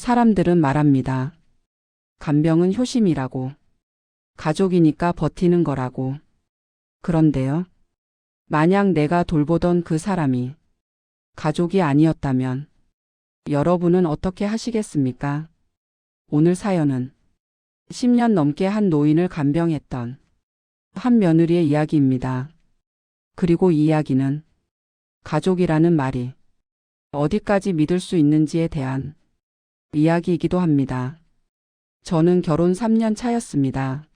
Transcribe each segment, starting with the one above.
사람들은 말합니다. 간병은 효심이라고. 가족이니까 버티는 거라고. 그런데요. 만약 내가 돌보던 그 사람이 가족이 아니었다면 여러분은 어떻게 하시겠습니까? 오늘 사연은 10년 넘게 한 노인을 간병했던 한 며느리의 이야기입니다. 그리고 이 이야기는 가족이라는 말이 어디까지 믿을 수 있는지에 대한 이야기이기도 합니다. 저는 결혼 3년 차였습니다.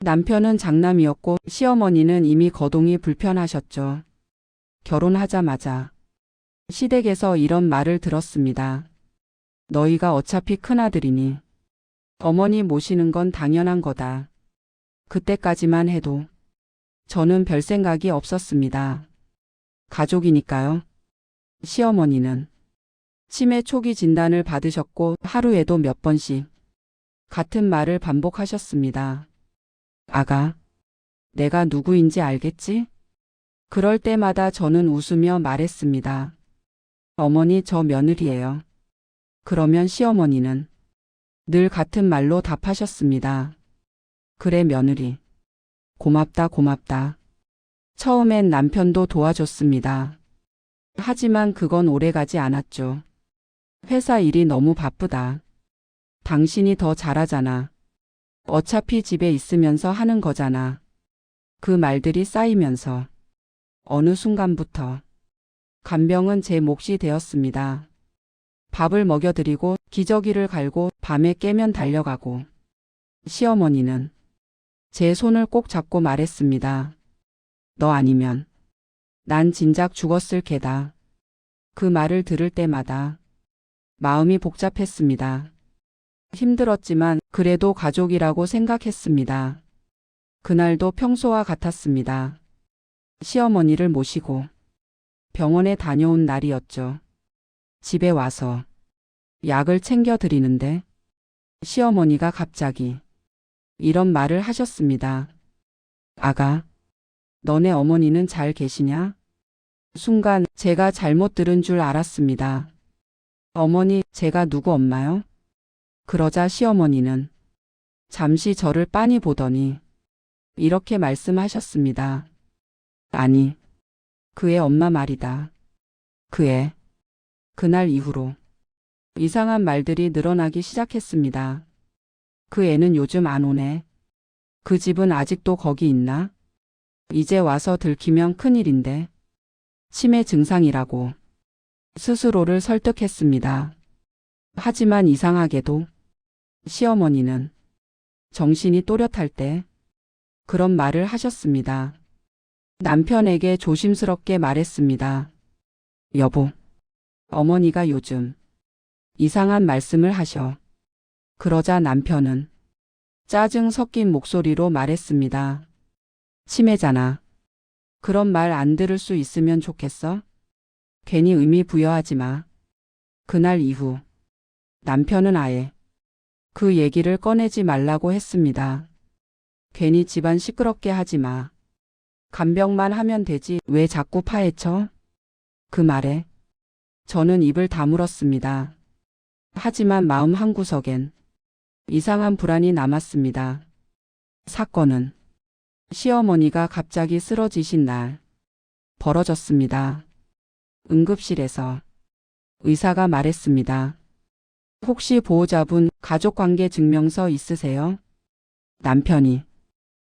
남편은 장남이었고 시어머니는 이미 거동이 불편하셨죠. 결혼하자마자 시댁에서 이런 말을 들었습니다. 너희가 어차피 큰아들이니 어머니 모시는 건 당연한 거다. 그때까지만 해도 저는 별 생각이 없었습니다. 가족이니까요. 시어머니는 치매 초기 진단을 받으셨고 하루에도 몇 번씩 같은 말을 반복하셨습니다. 아가, 내가 누구인지 알겠지? 그럴 때마다 저는 웃으며 말했습니다. 어머니 저 며느리예요. 그러면 시어머니는 늘 같은 말로 답하셨습니다. 그래 며느리. 고맙다 고맙다. 처음엔 남편도 도와줬습니다. 하지만 그건 오래가지 않았죠. 회사 일이 너무 바쁘다. 당신이 더 잘하잖아. 어차피 집에 있으면서 하는 거잖아. 그 말들이 쌓이면서 어느 순간부터 간병은 제 몫이 되었습니다. 밥을 먹여드리고 기저귀를 갈고 밤에 깨면 달려가고 시어머니는 제 손을 꼭 잡고 말했습니다. 너 아니면 난 진작 죽었을 게다. 그 말을 들을 때마다 마음이 복잡했습니다. 힘들었지만 그래도 가족이라고 생각했습니다. 그날도 평소와 같았습니다. 시어머니를 모시고 병원에 다녀온 날이었죠. 집에 와서 약을 챙겨 드리는데 시어머니가 갑자기 이런 말을 하셨습니다. 아가, 너네 어머니는 잘 계시냐? 순간 제가 잘못 들은 줄 알았습니다. 어머니, 제가 누구 엄마요? 그러자 시어머니는 잠시 저를 빤히 보더니 이렇게 말씀하셨습니다. 아니, 그의 엄마 말이다. 그의 그날 이후로 이상한 말들이 늘어나기 시작했습니다. 그 애는 요즘 안 오네. 그 집은 아직도 거기 있나? 이제 와서 들키면 큰일인데. 치매 증상이라고 스스로를 설득했습니다. 하지만 이상하게도 시어머니는 정신이 또렷할 때 그런 말을 하셨습니다. 남편에게 조심스럽게 말했습니다. 여보, 어머니가 요즘 이상한 말씀을 하셔. 그러자 남편은 짜증 섞인 목소리로 말했습니다. 치매잖아. 그런 말 안 들을 수 있으면 좋겠어? 괜히 의미 부여하지 마. 그날 이후 남편은 아예 그 얘기를 꺼내지 말라고 했습니다. 괜히 집안 시끄럽게 하지 마. 간병만 하면 되지 왜 자꾸 파헤쳐? 그 말에 저는 입을 다물었습니다. 하지만 마음 한구석엔 이상한 불안이 남았습니다. 사건은 시어머니가 갑자기 쓰러지신 날 벌어졌습니다. 응급실에서 의사가 말했습니다. 혹시 보호자분 가족관계 증명서 있으세요? 남편이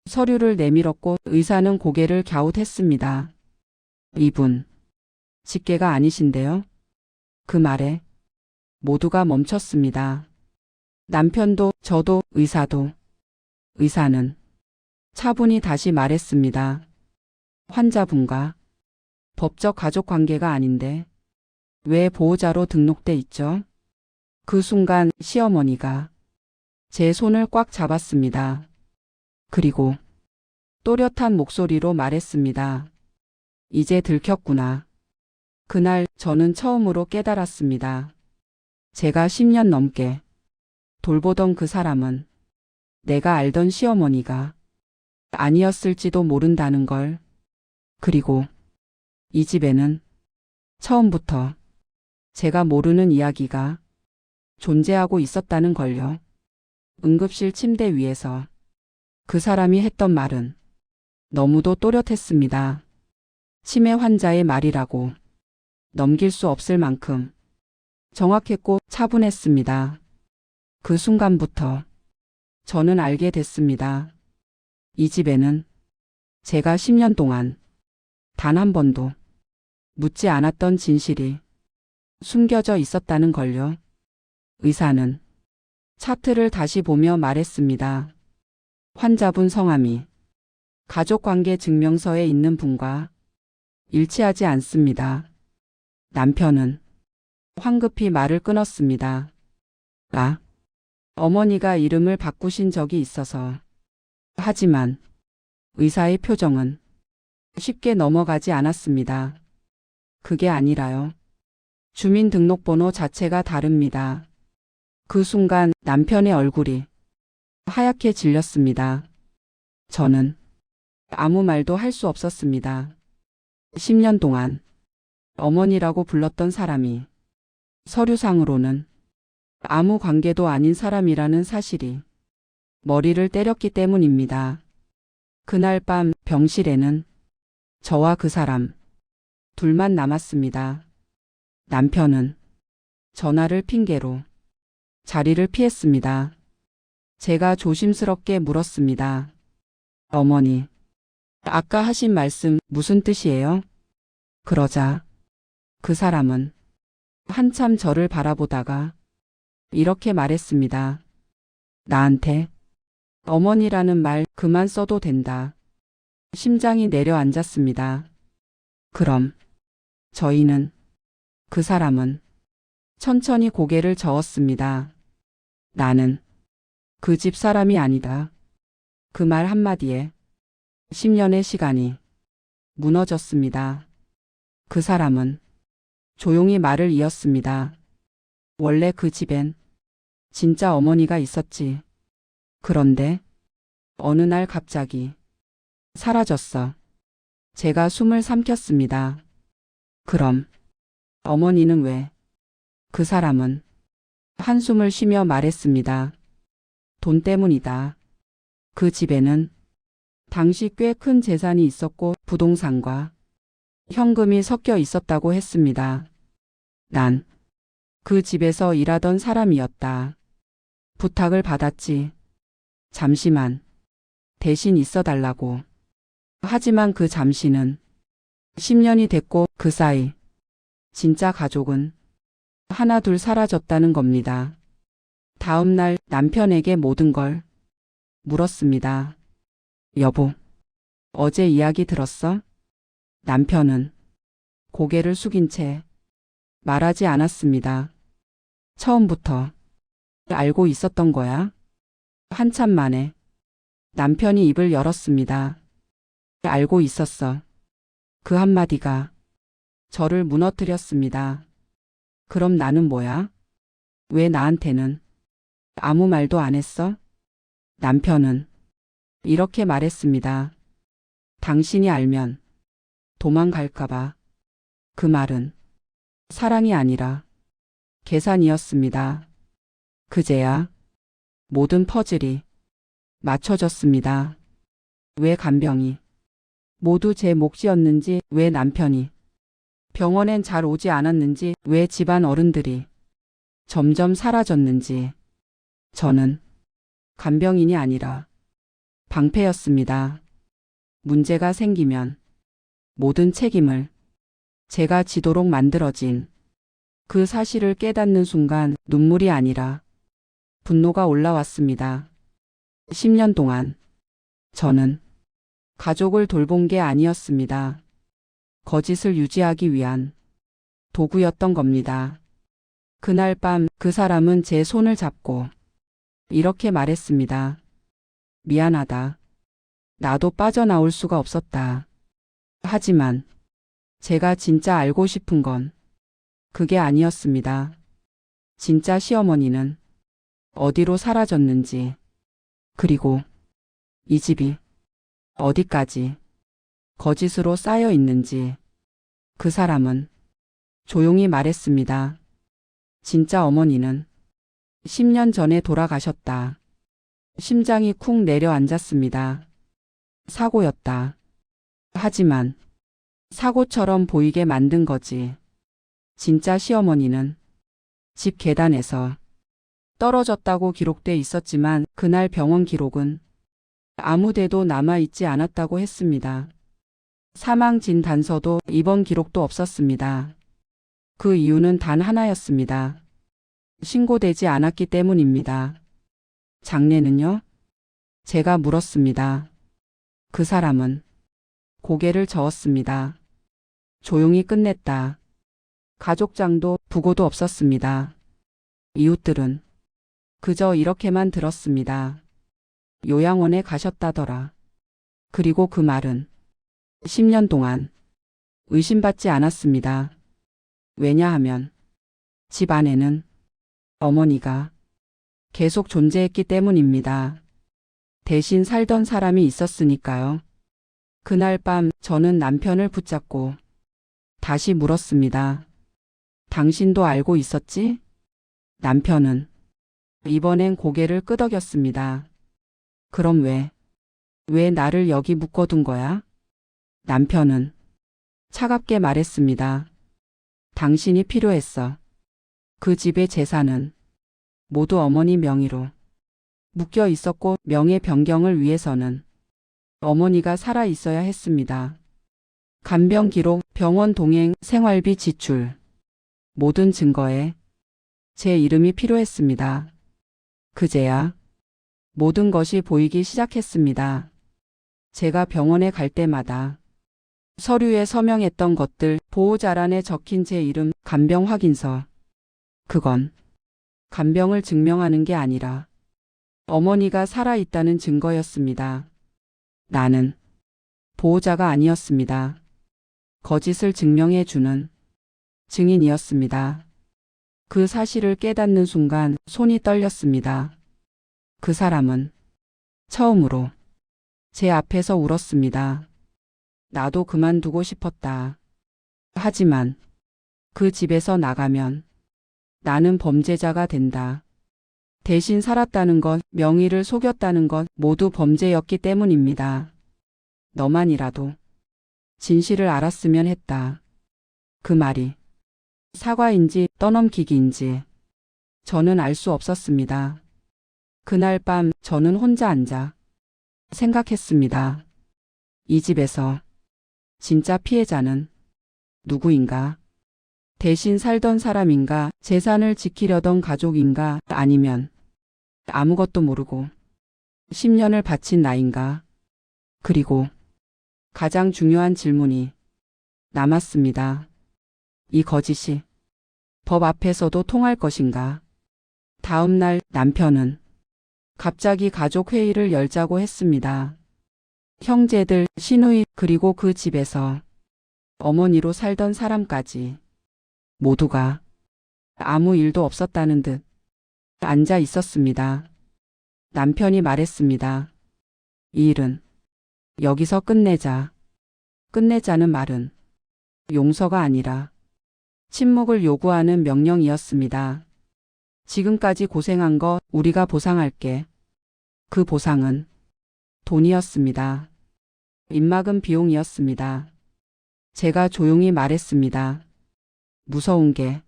서류를 내밀었고 의사는 고개를 갸웃했습니다. 이분 직계가 아니신데요? 그 말에 모두가 멈췄습니다. 남편도 저도 의사도 의사는 차분히 다시 말했습니다. 환자분과 법적 가족 관계가 아닌데 왜 보호자로 등록돼 있죠? 그 순간 시어머니가 제 손을 꽉 잡았습니다. 그리고 또렷한 목소리로 말했습니다. 이제 들켰구나. 그날 저는 처음으로 깨달았습니다. 제가 10년 넘게 돌보던 그 사람은 내가 알던 시어머니가 아니었을지도 모른다는 걸. 그리고 이 집에는 처음부터 제가 모르는 이야기가 존재하고 있었다는 걸요. 응급실 침대 위에서 그 사람이 했던 말은 너무도 또렷했습니다. 치매 환자의 말이라고 넘길 수 없을 만큼 정확했고 차분했습니다. 그 순간부터 저는 알게 됐습니다. 이 집에는 제가 10년 동안 단 한 번도 묻지 않았던 진실이 숨겨져 있었다는 걸요. 의사는 차트를 다시 보며 말했습니다. 환자분 성함이 가족관계 증명서에 있는 분과 일치하지 않습니다. 남편은 황급히 말을 끊었습니다. 아, 어머니가 이름을 바꾸신 적이 있어서. 하지만 의사의 표정은 쉽게 넘어가지 않았습니다. 그게 아니라요. 주민등록번호 자체가 다릅니다. 그 순간 남편의 얼굴이 하얗게 질렸습니다. 저는 아무 말도 할 수 없었습니다. 10년 동안 어머니라고 불렀던 사람이 서류상으로는 아무 관계도 아닌 사람이라는 사실이 머리를 때렸기 때문입니다. 그날 밤 병실에는 저와 그 사람 둘만 남았습니다. 남편은 전화를 핑계로 자리를 피했습니다. 제가 조심스럽게 물었습니다. 어머니, 아까 하신 말씀 무슨 뜻이에요? 그러자 그 사람은 한참 저를 바라보다가 이렇게 말했습니다. 나한테 어머니라는 말 그만 써도 된다. 심장이 내려앉았습니다. 그럼 저희는 그 사람은 천천히 고개를 저었습니다. 나는 그 집 사람이 아니다. 그 말 한마디에 10년의 시간이 무너졌습니다. 그 사람은 조용히 말을 이었습니다. 원래 그 집엔 진짜 어머니가 있었지. 그런데 어느 날 갑자기 사라졌어. 제가 숨을 삼켰습니다. 그럼 어머니는 왜? 그 사람은 한숨을 쉬며 말했습니다. 돈 때문이다. 그 집에는 당시 꽤 큰 재산이 있었고 부동산과 현금이 섞여 있었다고 했습니다. 난 그 집에서 일하던 사람이었다. 부탁을 받았지. 잠시만 대신 있어 달라고. 하지만 그 잠시는 10년이 됐고 그 사이 진짜 가족은 하나 둘 사라졌다는 겁니다. 다음 날 남편에게 모든 걸 물었습니다. 여보, 어제 이야기 들었어? 남편은 고개를 숙인 채 말하지 않았습니다. 처음부터 알고 있었던 거야? 한참 만에 남편이 입을 열었습니다. 알고 있었어. 그 한마디가 저를 무너뜨렸습니다. 그럼 나는 뭐야? 왜 나한테는 아무 말도 안 했어? 남편은 이렇게 말했습니다. 당신이 알면 도망갈까봐. 그 말은 사랑이 아니라 계산이었습니다. 그제야 모든 퍼즐이 맞춰졌습니다. 왜 간병이 모두 제 몫이었는지, 왜 남편이 병원엔 잘 오지 않았는지, 왜 집안 어른들이 점점 사라졌는지. 저는 간병인이 아니라 방패였습니다. 문제가 생기면 모든 책임을 제가 지도록 만들어진 그 사실을 깨닫는 순간 눈물이 아니라 분노가 올라왔습니다. 10년 동안 저는 가족을 돌본 게 아니었습니다. 거짓을 유지하기 위한 도구였던 겁니다. 그날 밤 그 사람은 제 손을 잡고 이렇게 말했습니다. 미안하다. 나도 빠져나올 수가 없었다. 하지만 제가 진짜 알고 싶은 건 그게 아니었습니다. 진짜 시어머니는 어디로 사라졌는지, 그리고 이 집이 어디까지 거짓으로 쌓여 있는지 그 사람은 조용히 말했습니다. 진짜 어머니는 10년 전에 돌아가셨다. 심장이 쿵 내려앉았습니다. 사고였다. 하지만 사고처럼 보이게 만든 거지. 진짜 시어머니는 집 계단에서 떨어졌다고 기록돼 있었지만 그날 병원 기록은 아무데도 남아있지 않았다고 했습니다. 사망 진단서도 입원 기록도 없었습니다. 그 이유는 단 하나였습니다. 신고되지 않았기 때문입니다. 장례는요? 제가 물었습니다. 그 사람은 고개를 저었습니다. 조용히 끝냈다. 가족장도 부고도 없었습니다. 이웃들은 그저 이렇게만 들었습니다. 요양원에 가셨다더라. 그리고 그 말은 10년 동안 의심받지 않았습니다. 왜냐하면 집 안에는 어머니가 계속 존재했기 때문입니다. 대신 살던 사람이 있었으니까요. 그날 밤 저는 남편을 붙잡고 다시 물었습니다. 당신도 알고 있었지? 남편은 이번엔 고개를 끄덕였습니다. 그럼 왜, 왜 나를 여기 묶어둔 거야? 남편은 차갑게 말했습니다. 당신이 필요했어. 그 집의 재산은 모두 어머니 명의로 묶여 있었고 명예 변경을 위해서는 어머니가 살아 있어야 했습니다. 간병 기록, 병원 동행, 생활비 지출. 모든 증거에 제 이름이 필요했습니다. 그제야 모든 것이 보이기 시작했습니다. 제가 병원에 갈 때마다 서류에 서명했던 것들, 보호자란에 적힌 제 이름, 간병 확인서. 그건 간병을 증명하는 게 아니라 어머니가 살아있다는 증거였습니다. 나는 보호자가 아니었습니다. 거짓을 증명해 주는 증인이었습니다. 그 사실을 깨닫는 순간 손이 떨렸습니다. 그 사람은 처음으로 제 앞에서 울었습니다. 나도 그만두고 싶었다. 하지만 그 집에서 나가면 나는 범죄자가 된다. 대신 살았다는 것, 명의를 속였다는 것 모두 범죄였기 때문입니다. 너만이라도 진실을 알았으면 했다. 그 말이 사과인지 떠넘기기인지 저는 알 수 없었습니다. 그날 밤 저는 혼자 앉아 생각했습니다. 이 집에서 진짜 피해자는 누구인가? 대신 살던 사람인가? 재산을 지키려던 가족인가? 아니면 아무것도 모르고 10년을 바친 나인가? 그리고 가장 중요한 질문이 남았습니다. 이 거짓이 법 앞에서도 통할 것인가? 다음 날 남편은 갑자기 가족 회의를 열자고 했습니다. 형제들, 시누이, 그리고 그 집에서 어머니로 살던 사람까지 모두가 아무 일도 없었다는 듯 앉아 있었습니다. 남편이 말했습니다. 이 일은 여기서 끝내자. 끝내자는 말은 용서가 아니라 침묵을 요구하는 명령이었습니다. 지금까지 고생한 거 우리가 보상할게. 그 보상은 돈이었습니다. 입막은 비용이었습니다. 제가 조용히 말했습니다. 무서운 게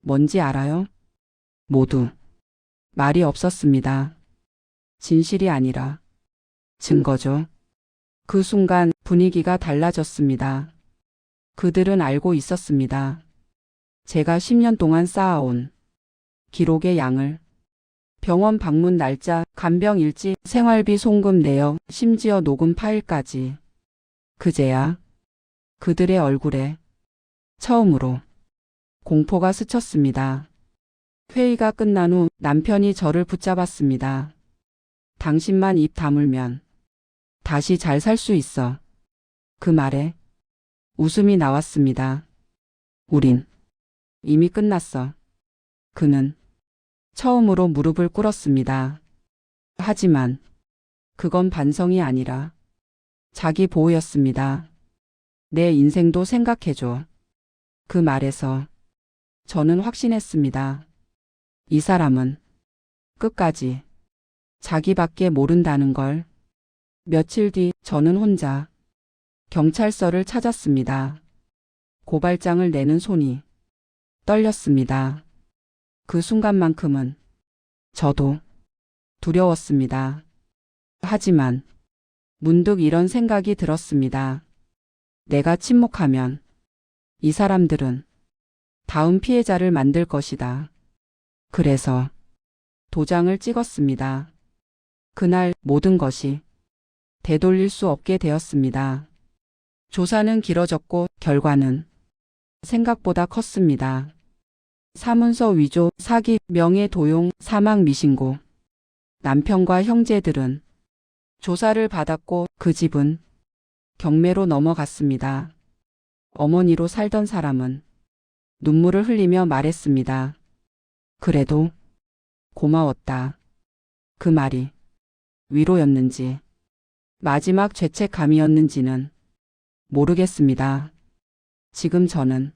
뭔지 알아요? 모두 말이 없었습니다. 진실이 아니라 증거죠. 그 순간 분위기가 달라졌습니다. 그들은 알고 있었습니다. 제가 10년 동안 쌓아온 기록의 양을 병원 방문 날짜, 간병 일지, 생활비 송금 내역, 심지어 녹음 파일까지. 그제야 그들의 얼굴에 처음으로 공포가 스쳤습니다. 회의가 끝난 후 남편이 저를 붙잡았습니다. 당신만 입 다물면 다시 잘 살 수 있어. 그 말에 웃음이 나왔습니다. 우린 이미 끝났어. 그는 처음으로 무릎을 꿇었습니다. 하지만 그건 반성이 아니라 자기 보호였습니다. 내 인생도 생각해줘. 그 말에서 저는 확신했습니다. 이 사람은 끝까지 자기밖에 모른다는 걸. 며칠 뒤 저는 혼자 경찰서를 찾았습니다. 고발장을 내는 손이 떨렸습니다. 그 순간만큼은 저도 두려웠습니다. 하지만 문득 이런 생각이 들었습니다. 내가 침묵하면 이 사람들은 다음 피해자를 만들 것이다. 그래서 도장을 찍었습니다. 그날 모든 것이 되돌릴 수 없게 되었습니다. 조사는 길어졌고 결과는 생각보다 컸습니다. 사문서 위조, 사기, 명예 도용, 사망 미신고. 남편과 형제들은 조사를 받았고 그 집은 경매로 넘어갔습니다. 어머니로 살던 사람은 눈물을 흘리며 말했습니다. 그래도 고마웠다. 그 말이 위로였는지 마지막 죄책감이었는지는 모르겠습니다. 지금 저는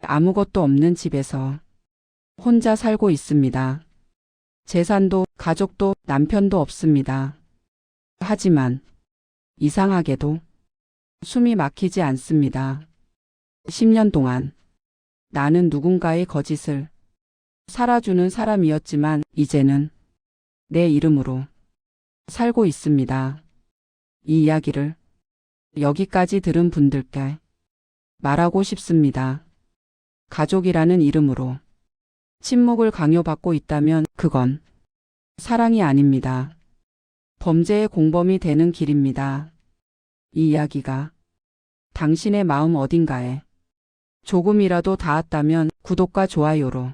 아무것도 없는 집에서 혼자 살고 있습니다. 재산도 가족도 남편도 없습니다. 하지만 이상하게도 숨이 막히지 않습니다. 10년 동안 나는 누군가의 거짓을 살아주는 사람이었지만 이제는 내 이름으로 살고 있습니다. 이 이야기를 여기까지 들은 분들께 말하고 싶습니다. 가족이라는 이름으로 침묵을 강요받고 있다면 그건 사랑이 아닙니다. 범죄의 공범이 되는 길입니다. 이 이야기가 당신의 마음 어딘가에 조금이라도 닿았다면 구독과 좋아요로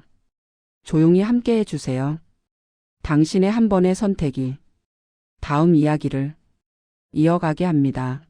조용히 함께 해주세요. 당신의 한 번의 선택이 다음 이야기를 이어가게 합니다.